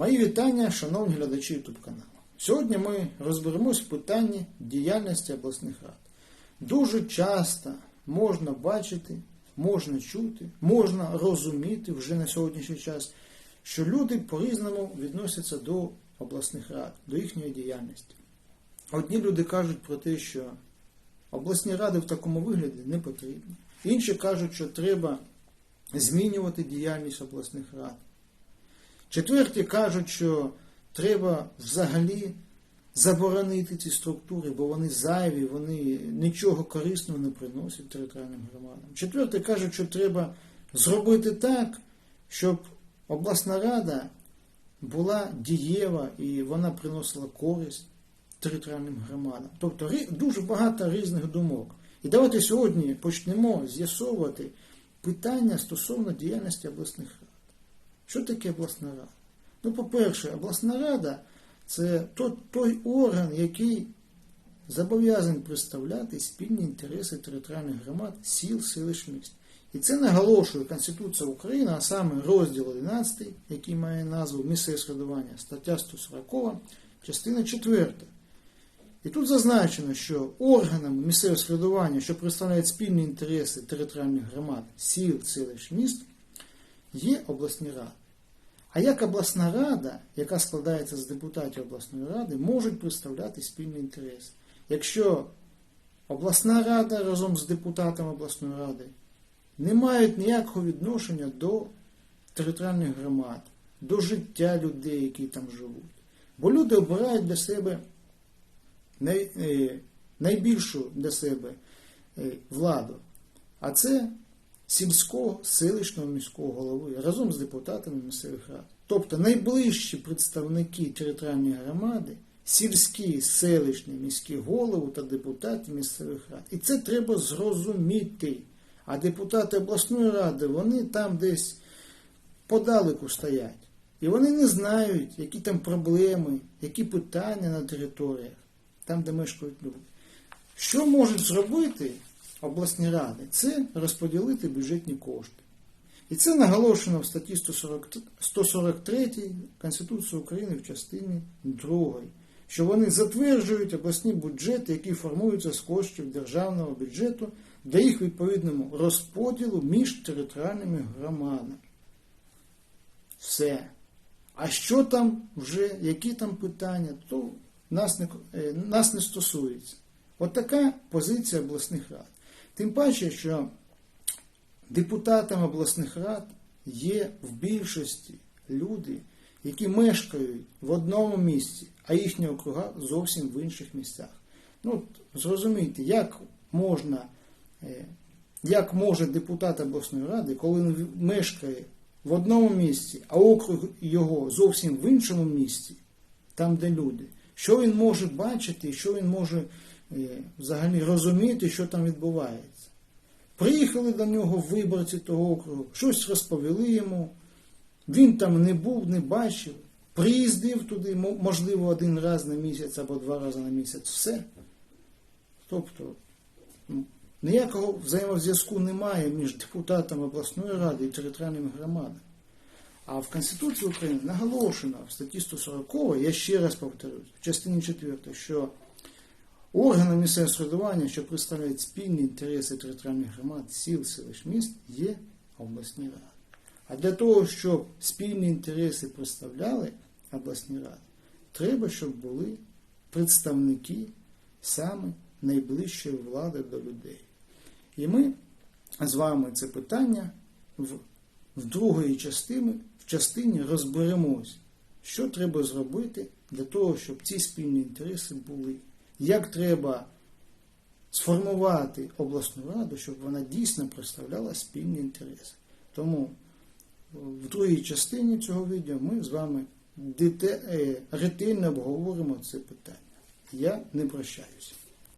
Мої вітання, шановні глядачі YouTube каналу. Сьогодні ми розберемось в питанні діяльності обласних рад. Дуже часто можна бачити, можна чути, можна розуміти вже на сьогоднішній час, що люди по-різному відносяться до обласних рад, до їхньої діяльності. Одні люди кажуть про те, що обласні ради в такому вигляді не потрібні. Інші кажуть, що треба змінювати діяльність обласних рад. Четверті кажуть, що треба взагалі заборонити ці структури, бо вони зайві, вони нічого корисного не приносять територіальним громадам. Четверті кажуть, що треба зробити так, щоб обласна рада була дієва і вона приносила користь територіальним громадам. Тобто дуже багато різних думок. І давайте сьогодні почнемо з'ясовувати питання стосовно діяльності обласних рад. Що таке обласна рада? Ну, по-перше, обласна рада це то- той орган, який зобов'язаний представляти спільні інтереси територіальних громад, сіл, селищ міст. І це наголошує Конституція України, а саме розділ 11, який має назву Місцеве середування, стаття 140, частина 4. І тут зазначено, що органами місцевого середування, що представляють спільні інтереси територіальних громад, сіл, селищ міст, є обласні ради. А як обласна рада, яка складається з депутатів обласної ради, можуть представляти спільні інтереси? Якщо обласна рада разом з депутатами обласної ради не мають ніякого відношення до територіальних громад, до життя людей, які там живуть. Бо люди обирають для себе е, найбільшу для себе е, владу. А це сільського, селищного міського голови разом з депутатами місцевих рад. Тобто найближчі представники територіальної громади, сільські, селищні, міські голови та депутати місцевих рад. І це треба зрозуміти. А депутати обласної ради, вони там десь подалеку стоять. І вони не знають, які там проблеми, які питання на територіях, там, де мешкають люди. Що можуть зробити обласні ради? Це розподілити бюджетні кошти. І це наголошено в статті 143 Конституції України в частині 2, що вони затверджують обласні бюджети, які формуються з коштів державного бюджету для їх відповідному розподілу між територіальними громадами. Все. А що там вже, які там питання, то нас не, е, нас не стосується. От позиція обласних рад. Тим паче, що депутатами обласних рад є в більшості люди, які мешкають в одному місці, а їхні округа зовсім в інших місцях. Ну, зрозумійте, як можна, е, як може депутат обласної ради, коли він мешкає в одному місці, а округ його зовсім в іншому місці, там, де люди, що він може бачити, що він може взагалі розуміти, що там відбувається. Приїхали до нього виборці того округу, щось розповіли йому, він там не був, не бачив, приїздив туди, можливо, один раз на місяць або два рази на місяць, все. Тобто ніякого взаємозв'язку немає між депутатами обласної ради і територіальними громадами. А в Конституції України наголошено в статті 140, я ще раз повторюсь, в частині 4, що органи місцевого середування, що представляють спільні інтереси територіальних громад, сіл, селищ міст, є обласні ради. А для того, щоб спільні інтереси представляли обласні ради, треба, щоб були представники саме найближчої влади до людей. І ми з вами це питання в, в другої частині, в частині розберемось, що треба зробити для того, щоб ці спільні інтереси були. Як треба сформувати обласну раду, щоб вона дійсно представляла спільні інтереси. Тому в другій частині цього відео ми з вами е, ретельно обговоримо це питання. Я не прощаюся.